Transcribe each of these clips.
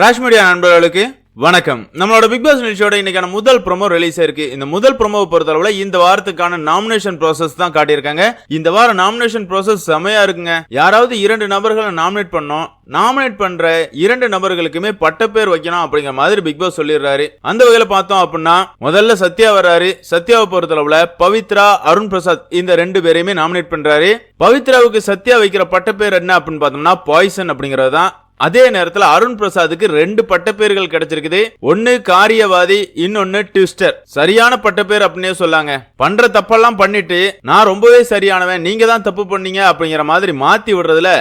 Rash media நண்பர்களுக்கு வணக்கம். நம்மளோட பிக் பாஸ் நிகழ்ச்சியோட இன்னைக்கான முதல் ப்ரோமோ ரிலீஸ் ஆயிருக்கு இந்த முதல் ப்ரோமோவை பொறுத்தளவுல இந்த வாரத்துக்கான நாமினேஷன் ப்ராசஸ் தான் காட்டியிருக்காங்க. இந்த வாரம் நாமினேஷன் ப்ராசஸ் செமையா இருக்குங்க. யாராவது இரண்டு நபர்களை நாமினேட் பண்ணோம். நாமினேட் பண்ற இரண்டு நபர்களுக்குமே பட்டப்பேர் வைக்கணும் அப்படிங்கிற மாதிரி பிக் பாஸ் சொல்லிடுறாரு. அந்த வகையில பார்த்தோம் அப்படின்னா முதல்ல சத்யா வர்றாரு. சத்யாவை பொறுத்தளவுல பவித்ரா அருண் பிரசாத் இந்த ரெண்டு பேரையுமே நாமினேட் பண்றாரு. பவித்ராவுக்கு சத்யா வைக்கிற பட்டப்பேர் என்ன அப்படின்னு பார்த்தோம்னா பாய்சன் அப்படிங்கிறது தான். அதே நேரத்தில் அருண் பிரசாத்துக்கு ரெண்டு பட்டப்பேர்கள் கிடைச்சிருக்குது. ஒன்னு காரியவாதி இன்னொன்னு ட்விஸ்டர். சரியான பட்டப்பேர் அப்படின்னே சொல்லாங்க. பண்ற தப்பெல்லாம் பண்ணிட்டு நான் ரொம்பவே சரியானவன் நீங்க தான் தப்பு பண்ணீங்க அப்படிங்கிற மாதிரி மாத்தி விடுறதுல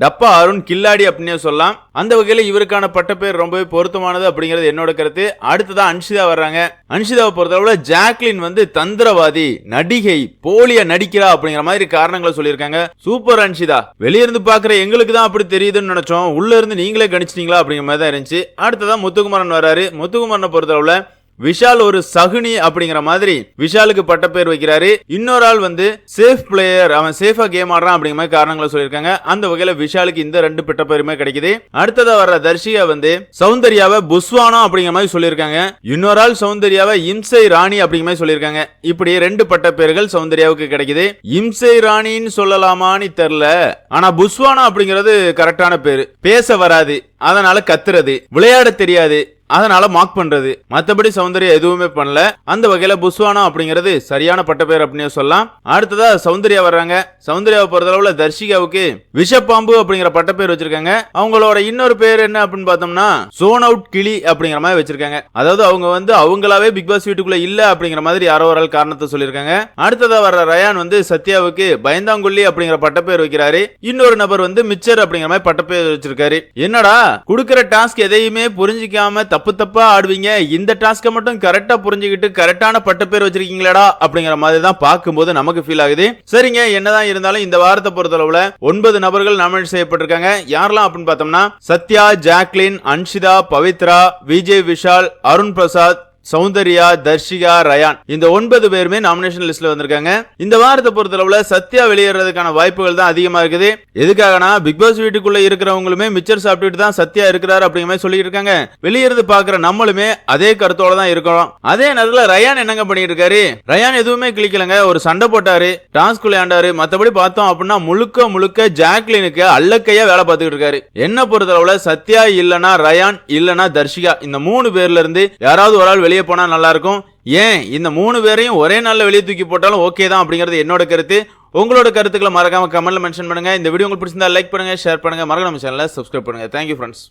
டப்பா அருண் கில்லாடி அப்படின்னே சொல்லலாம். அந்த வகையில் இவருக்கான பட்டப்பேர் ரொம்பவே பொருத்தமானது அப்படிங்கிறது என்னோட கருத்து. அடுத்ததான் அன்ஷிதா வர்றாங்க. அன்ஷிதாவை பொறுத்தளவுல ஜாக்லின் வந்து தந்திரவாதி நடிகை போலியா நடிக்கிறா அப்படிங்கிற மாதிரி காரணங்களை சொல்லியிருக்காங்க. சூப்பர் அன்ஷிதா. வெளியிருந்து பாக்குற எங்களுக்கு தான் அப்படி தெரியுதுன்னு நினைச்சோம். உள்ள இருந்து நீங்களே கணிச்சிட்டீங்களா அப்படிங்கிற மாதிரி தான் இருந்துச்சு. அடுத்ததான் முத்துக்குமாரன் வராரு முத்துக்குமாரனை பொறுத்தளவுல விஷால் ஒரு சகுனி அப்படிங்கிற மாதிரி விஷாலுக்கு பட்ட பேர் வைக்கிறாரு. இன்னொரு ஆள் வந்து சேஃப் பிளேயர் அவன் சேஃபா கேம் ஆடுறான் அப்படிங்கிற மாதிரி காரணங்களை சொல்லியிருக்காங்க. அந்த வகையில விஷாலுக்கு இந்த ரெண்டு பட்ட பேருமே கிடைக்குது. அடுத்ததா வர்ற தர்ஷியா வந்து சௌந்தர்யாவை புஸ்வானா அப்படிங்கிற மாதிரி சொல்லியிருக்காங்க. இன்னொரு ஆள் சௌந்தர்யாவை இம்சை ராணி அப்படிங்கிற மாதிரி சொல்லியிருக்காங்க. இப்படி ரெண்டு பட்ட பேர்கள் சௌந்தர்யாவுக்கு கிடைக்குது. இம்சை ராணின்னு சொல்லலாமான்னு தெரியல. ஆனா புஸ்வானா அப்படிங்கிறது கரெக்டான பேரு. பேச வராது. அதனால கத்துறது. விளையாட தெரியாது. அதனால மார்க் பண்றது. மத்தபடி சௌந்தர்யா எதுவுமே பண்ணல. அந்த வகையில புஸ்வானா அப்படிங்கிறது சரியான பட்ட பேர் அப்படின்னு சொல்லலாம். அடுத்ததா சௌந்தர்யா வர்றாங்க. சௌந்தர்யாவை பொறுத்தளவுல தர்ஷிகாவுக்கு விஷப்பாம்பு அப்படிங்கிற பட்ட பேர் வச்சிருக்காங்க. அவங்களோட இன்னொரு பேர் என்ன அப்படின்னு பார்த்தோம்னா சோன் அவுட் கிளி அப்படிங்கிற மாதிரி வச்சிருக்காங்க. அதாவது அவங்க வந்து அவங்களாவே பிக் பாஸ் வீட்டுக்குள்ள இல்ல அப்படிங்கிற மாதிரி யாரோ ஒரு ஆள் காரணத்தை சொல்லியிருக்காங்க. அடுத்ததா வர்ற ரயான் வந்து சத்யாவுக்கு பயந்தாங்குள்ளி அப்படிங்கிற பட்ட பேர் வைக்கிறாரு. இன்னொரு நபர் வந்து மிச்சர் அப்படிங்கிற மாதிரி பட்ட பேர் வச்சிருக்காரு. என்னடா குடுக்கிற டாஸ்க் எதையுமே புரிஞ்சிக்காம தப்பு தப்பா ஆடுவீங்க. இந்த டாஸ்க்கை மட்டும் கரெக்டா புரிஞ்சுக்கிட்டு கரெக்டான பட்ட பேர் வச்சிருக்கீங்களாடா அப்படிங்கிற மாதிரி தான் பார்க்கும்போது நமக்கு ஃபீல் ஆகுது. சரிங்க என்னதான் இருந்தாலும் இந்த வாரத்தை பொறுத்தளவுல ஒன்பது நபர்கள் நாமினேட் செய்யப்பட்டிருக்காங்க. யாரெல்லாம் அப்படின்னு பார்த்தோம்னா சத்யா ஜாக்லின் அன்ஷிதா பவித்ரா விஜய் விஷால் அருண் பிரசாத் சௌந்தர்யா தர்ஷிகா ரயான். இந்த ஒன்பது பேருமே நாமினேஷன் லிஸ்ட்ல வந்திருக்காங்க. இந்த வாரத்தை பொறுத்தளவுல சத்யா வெளியேறதுக்கான வாய்ப்புகள் தான் அதிகமா இருக்குது. எதுக்காகனா பிக் பாஸ் வீட்டுக்குள்ள இருக்கிறவங்களுமே மிச்சர் சாப்பிட்டுட்டு தான் சத்யா இருக்கிறாரு அப்படிங்கிற மாதிரி சொல்லிட்டு இருக்காங்க. வெளியிருந்து பாக்குற நம்மளுமே அதே கருத்தோட தான் இருக்கிறோம். அதே நேரத்துல ரயான் என்னங்க பண்ணிட்டு இருக்காரு? ரயான் எதுவுமே கிளிக்கலங்க ஒரு சண்டை போட்டாரு டான்ஸ் விளையாண்டாரு மத்தபடி பார்த்தோம் அப்படின்னா முழுக்க முழுக்க ஜாக்லினுக்கு அல்லக்கையா வேலை பார்த்துக்கிட்டு இருக்காரு. என்ன பொறுத்தளவுல சத்யா இல்லனா ரயான் இல்லனா தர்ஷிகா. இந்த மூணு பேர்ல இருந்து யாராவது ஒரு ஆள் வெளியே போனா நல்லா இருக்கும் ஏன்? இந்த மூணு பேரையும் ஒரே நாளில் வெளியே தூக்கி போட்டாலும் ஓகே தான் அப்படிங்கிறது என்னோட கருத்து. உங்களோட கருத்துக்களை மறக்காம கமெண்ட்டில் மென்ஷன் பண்ணுங்க. இந்த வீடியோ உங்களுக்கு பிடிச்சிருந்தா லைக் பண்ணுங்க ஷேர் பண்ணுங்க. மறக்காம சேனலை சப்ஸ்கிரைப் பண்ணுங்கள் தேங்க்யூ ஃப்ரெண்ட்ஸ்